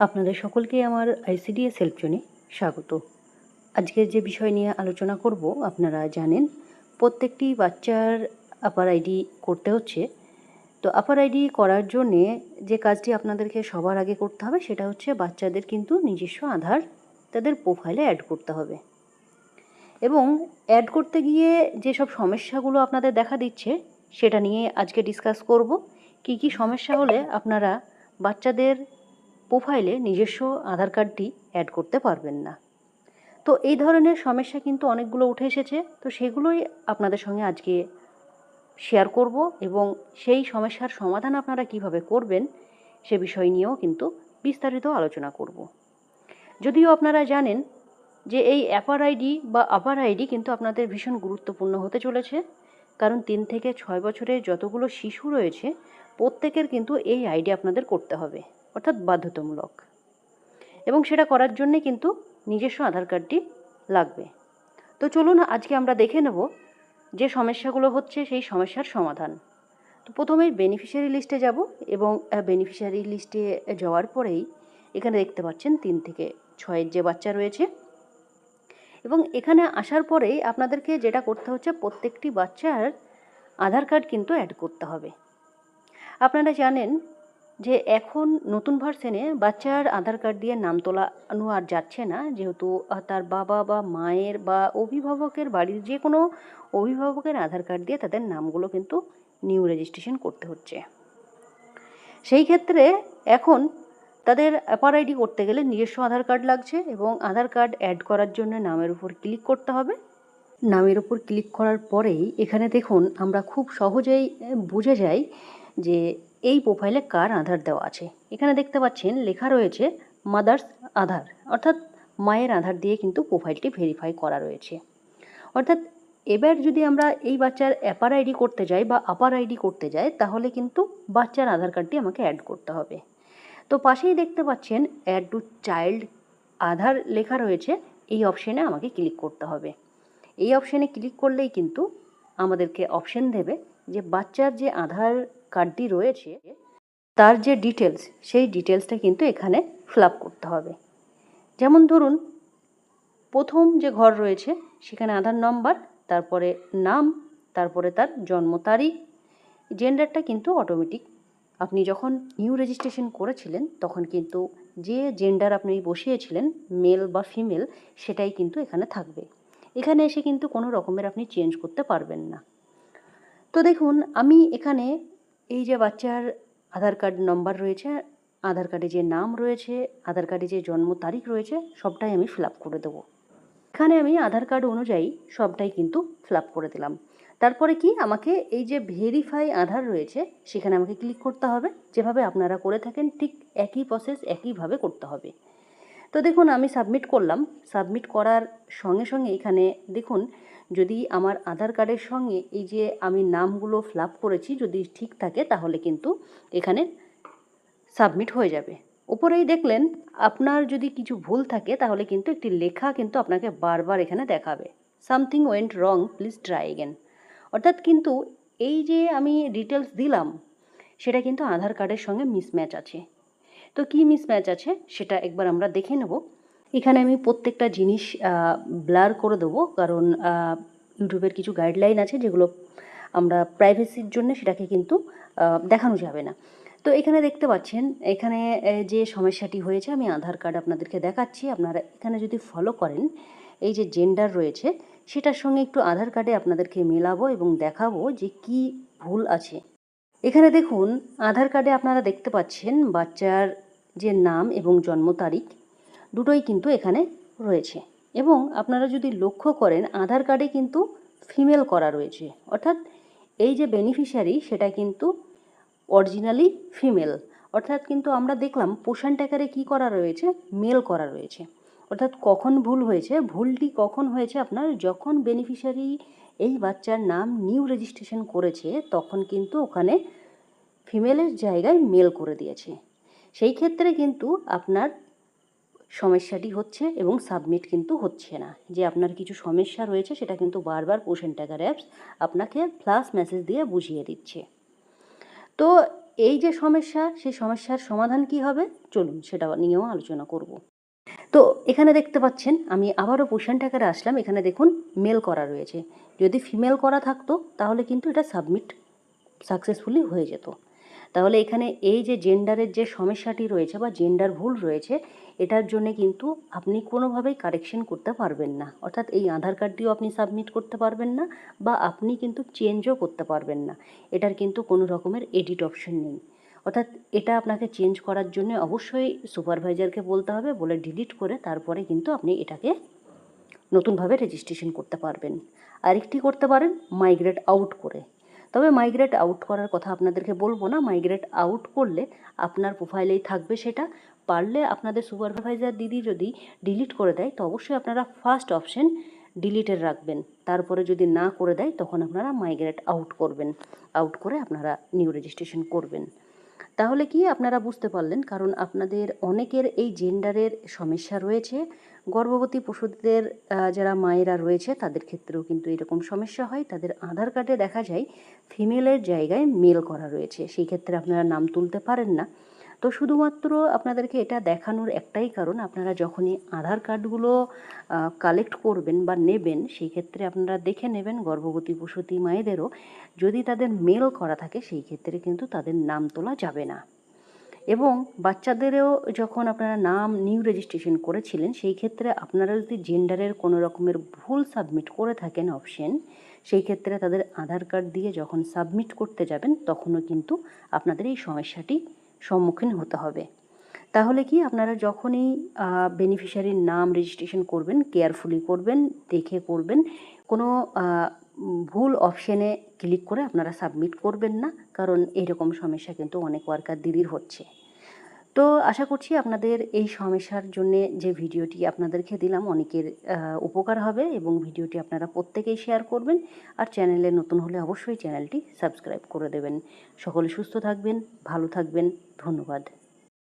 আপনাদের সকলকে আমার আইসিডিএস হেল্প জোনে স্বাগত। আজকের যে বিষয় নিয়ে আলোচনা করব, আপনারা জানেন, প্রত্যেকটি বাচ্চার আপার আইডি করতে হচ্ছে। তো আপার আইডি করার জন্যে যে কাজটি আপনাদেরকে সবার আগে করতে হবে, সেটা হচ্ছে বাচ্চাদের কিন্তু নিজস্ব আধার তাদের প্রোফাইলে অ্যাড করতে হবে। এবং অ্যাড করতে গিয়ে যেসব সমস্যাগুলো আপনাদের দেখা দিচ্ছে, সেটা নিয়ে আজকে ডিসকাস করব। কি কি সমস্যা হলে আপনারা বাচ্চাদের প্রোফাইলে নিজস্ব আধার কার্ডটি অ্যাড করতে পারবেন না। তো এই ধরনের সমস্যা কিন্তু অনেকগুলো উঠে এসেছে। তো সেগুলোই আপনাদের সঙ্গে আজকে শেয়ার করব এবং সেই সমস্যার সমাধান আপনারা কীভাবে করবেন সে বিষয় নিয়েও কিন্তু বিস্তারিত আলোচনা করব। যদিও আপনারা জানেন যে এই অ্যাপার আইডি বা আপার আইডি কিন্তু আপনাদের ভীষণ গুরুত্বপূর্ণ হতে চলেছে। কারণ তিন থেকে ছয় বছরের যতগুলো শিশু রয়েছে, প্রত্যেকের কিন্তু এই আইডি আপনাদের করতে হবে। অর্থাৎ বাধ্যতামূলক। এবং সেটা করার জন্যে কিন্তু নিজস্ব আধার কার্ডটি লাগবে। তো চলুন আজকে আমরা দেখে নেব যে সমস্যাগুলো হচ্ছে সেই সমস্যার সমাধান। তো প্রথমেই বেনিফিশিয়ারি লিস্টে যাব এবং বেনিফিশিয়ারি লিস্টে যাওয়ার পরেই এখানে দেখতে পাচ্ছেন তিন থেকে ছয়ের যে বাচ্চা রয়েছে। এবং এখানে আসার পরেই আপনাদেরকে যেটা করতে হচ্ছে, প্রত্যেকটি বাচ্চার আধার কার্ড কিন্তু অ্যাড করতে হবে। আপনারা জানেন যে এখন নতুন ভার্সনে বাচ্চার আধার কার্ড দিয়ে নাম তোলানো আর যাচ্ছে না। যেহেতু তার বাবা বা মায়ের বা অভিভাবকের বাড়ির যে কোনো অভিভাবকের আধার কার্ড দিয়ে তাদের নামগুলো কিন্তু নিউ রেজিস্ট্রেশন করতে হচ্ছে। সেই ক্ষেত্রে এখন তাদের অ্যাপার আইডি করতে গেলে নিজস্ব আধার কার্ড লাগছে এবং আধার কার্ড অ্যাড করার জন্য নামের উপর ক্লিক করতে হবে। নামের উপর ক্লিক করার পরেই এখানে দেখুন আমরা খুব সহজেই বুঝে যাই যে এই প্রোফাইলে কার আধার দেওয়া আছে? এখানে দেখতে পাচ্ছেন, লেখা রয়েছে মাদার্স আধার অর্থাৎ মায়ের আধার দিয়ে কিন্তু প্রোফাইলটি ভেরিফাই করা রয়েছে। অর্থাৎ এবার যদি আমরা এই বাচ্চার অ্যাপার আইডি করতে যাই বা আপার আইডি করতে যাই, তাহলে কিন্তু বাচ্চার আধার কার্ডটি আমাকে অ্যাড করতে হবে। তো পাশেই দেখতে পাচ্ছেন অ্যাড টু চাইল্ড আধার লেখা রয়েছে, এই অপশানে আমাকে ক্লিক করতে হবে। এই অপশানে ক্লিক করলেই কিন্তু আমাদেরকে অপশান দেবে যে বাচ্চার যে আধার কার্ডটি রয়েছে, তার যে ডিটেলস সেই ডিটেলসটা কিন্তু এখানে ফিল করতে হবে। যেমন ধরুন, প্রথম যে ঘর রয়েছে, সেখানে আধার নম্বর তারপরে নাম, তারপরে তার জন্ম তারিখ জেন্ডারটা কিন্তু অটোমেটিক আপনি যখন নিউ রেজিস্ট্রেশন করেছিলেন, তখন কিন্তু যে জেন্ডার আপনি বসিয়েছিলেন মেল বা ফিমেল সেটাই কিন্তু এখানে থাকবে। এখানে এসে কিন্তু কোনো রকমের আপনি চেঞ্জ করতে পারবেন না। তো দেখুন, আমি এখানে এই যে বাচ্চার আধার কার্ড নম্বর রয়েছে, আধার কার্ডে যে নাম রয়েছে, আধার কার্ডে যে জন্ম তারিখ রয়েছে, সবটাই আমি ফিল আপ করে দেবো। এখানে আমি আধার কার্ড অনুযায়ী সবটাই কিন্তু ফিল আপ করে দিলাম। তারপরে কি আমাকে এই যে ভেরিফাই আধার রয়েছে, সেখানে আমাকে ক্লিক করতে হবে। যেভাবে আপনারা করে থাকেন, ঠিক একই প্রসেস একইভাবে করতে হবে। তো দেখুন, আমি সাবমিট করলাম। সাবমিট করার সঙ্গে সঙ্গে এখানে দেখুন, যদি আমার আধার কার্ডের সঙ্গে এই যে আমি নামগুলো ফ্লাপ করেছি, যদি ঠিক থাকে, তাহলে কিন্তু এখানে সাবমিট হয়ে যাবে। ওপরেই দেখলেন, আপনার যদি কিছু ভুল থাকে, তাহলে কিন্তু একটি লেখা কিন্তু আপনাকে বারবার এখানে দেখাবে। Something went wrong please try again অর্থাৎ কিন্তু এই যে আমি ডিটেলস দিলাম, সেটা কিন্তু আধার কার্ডের সঙ্গে মিসম্যাচ আছে। তো কি মিসম্যাচ আছে সেটা একবার আমরা দেখে নেব। এখানে আমি প্রত্যেকটা জিনিস ব্লার করে দেবো কারণ ইউটিউবের কিছু গাইডলাইন আছে যেগুলো আমরা প্রাইভেসির জন্য সেটাকে কিন্তু দেখানো যাবে না। তো এখানে দেখতে পাচ্ছেন, এখানে যে সমস্যাটি হয়েছে, আমি আধার কার্ড আপনাদেরকে দেখাচ্ছি। আপনারা এখানে যদি ফলো করেন, এই যে জেন্ডার রয়েছে, সেটার সঙ্গে একটু আধার কার্ডে আপনাদেরকে মেলাবো এবং দেখাবো যে কি ভুল আছে। এখানে দেখুন, আধার কার্ডে আপনারা দেখতে পাচ্ছেন বাচ্চার যে নাম এবং জন্ম তারিখ, দুটোই কিন্তু এখানে রয়েছে। এবং আপনারা যদি লক্ষ্য করেন, আধার কার্ডে কিন্তু ফিমেল করা রয়েছে। অর্থাৎ এই যে বেনিফিশিয়ারি সেটা কিন্তু অরিজিনালি ফিমেল অর্থাৎ কিন্তু আমরা দেখলাম পোষণ ট্যাকারে কী করা রয়েছে? মেল করা রয়েছে। অর্থাৎ কখন ভুল হয়েছে? ভুলটি কখন হয়েছে আপনার? যখন বেনিফিশিয়ারি এই বাচ্চার নাম নিউ রেজিস্ট্রেশন করেছে, তখন কিন্তু ওখানে ফিমেলের জায়গায় মেল করে দিয়েছে। সেই ক্ষেত্রে কিন্তু আপনার সমস্যাটি হচ্ছে এবং সাবমিট কিন্তু হচ্ছে না। যে আপনার কিছু সমস্যা রয়েছে, সেটা কিন্তু বারবার পোষণ টাকার অ্যাপস আপনাকে ফ্লাশ মেসেজ দিয়ে বুঝিয়ে দিচ্ছে। তো এই যে সমস্যা সেই সমস্যার সমাধান কি হবে? চলুন সেটা নিয়েও আলোচনা করব। তো এখানে দেখতে পাচ্ছেন, আমি আবারও পোষণ আকারে আসলাম। এখানে দেখুন মেল করা রয়েছে। যদি ফিমেল করা থাকতো, তাহলে কিন্তু এটা সাবমিট সাকসেসফুলি হয়ে যেত। তাহলে এখানে এই যে জেন্ডারের যে সমস্যাটি রয়েছে বা জেন্ডার ভুল রয়েছে, এটার জন্য কিন্তু আপনি কোনোভাবেই কারেকশন করতে পারবেন না। অর্থাৎ এই আধার কার্ডটিও আপনি সাবমিট করতে পারবেন না বা আপনি কিন্তু চেঞ্জও করতে পারবেন না। এটার কিন্তু কোনো রকমের এডিট অপশন নেই। অর্থাৎ এটা আপনাকে চেঞ্জ করার জন্য অবশ্যই সুপারভাইজারকে বলতে হবে, বলে ডিলিট করে তারপরে কিন্তু আপনি এটাকে নতুনভাবে রেজিস্ট্রেশন করতে পারবেন। আরেকটি করতে পারেন মাইগ্রেট আউট করে। তবে মাইগ্রেট আউট করার কথা আপনাদেরকে বলব না মাইগ্রেট আউট করলে আপনার প্রোফাইলেই থাকবে সেটা। পারলে আপনাদের সুপারভাইজার দিদি যদি ডিলিট করে দেয়, তো অবশ্যই আপনারা ফার্স্ট অপশন ডিলিটের রাখবেন। তারপরে যদি না করে দেয়, তখন আপনারা মাইগ্রেট আউট করবেন। আউট করে আপনারা নিউ রেজিস্ট্রেশন করবেন। তাহলে কি আপনারা বুঝতে পারলেন? কারণ আপনাদের অনেকের এই জেন্ডারের সমস্যা রয়েছে। গর্ভবতী পশুদের যারা মায়েরা রয়েছে, তাদের ক্ষেত্রেও কিন্তু এরকম সমস্যা হয়। তাদের আধার কার্ডে দেখা যায়, ফিমেলের জায়গায় মেল করা রয়েছে। সেই ক্ষেত্রে আপনারা নাম তুলতে পারেন না। তো শুধুমাত্র আপনাদেরকে এটা দেখানোর একটাই কারণ, আপনারা যখনই আধার কার্ডগুলো কালেক্ট করবেন বা নেবেন, সেই ক্ষেত্রে আপনারা দেখে নেবেন গর্ভবতী প্রসূতি মায়েদেরও যদি তাদের মেল করা থাকে, সেই ক্ষেত্রে কিন্তু তাদের নাম তোলা যাবে না। এবং বাচ্চাদেরও যখন আপনারা নাম নিউ রেজিস্ট্রেশন করেছিলেন, সেই ক্ষেত্রে আপনারা যদি জেন্ডারের কোনো রকমের ভুল সাবমিট করে থাকেন অপশন সেই ক্ষেত্রে তাদের আধার কার্ড দিয়ে যখন সাবমিট করতে যাবেন, তখনও কিন্তু আপনাদের এই সমস্যাটি সম্মুখীন হতে হবে। তাহলে কি আপনারা যখনই বেনিফিশিয়ারির নাম রেজিস্ট্রেশন করবেন কেয়ারফুলি করবেন, দেখে করবেন, কোনো ভুল অপশানে ক্লিক করে আপনারা সাবমিট করবেন না, কারণ এরকম সমস্যা কিন্তু অনেক ওয়ার্কার দিদির হচ্ছে। তো আশা করছি আপনাদের এই সমস্যার জন্য যে ভিডিওটি আপনাদেরকে দিলাম অনেকের উপকার হবে এবং ভিডিওটি আপনারা প্রত্যেকেই শেয়ার করবেন। আর চ্যানেলে নতুন হলে অবশ্যই চ্যানেলটি সাবস্ক্রাইব করে দেবেন। সকলে সুস্থ থাকবেন, ভালো থাকবেন। ধন্যবাদ।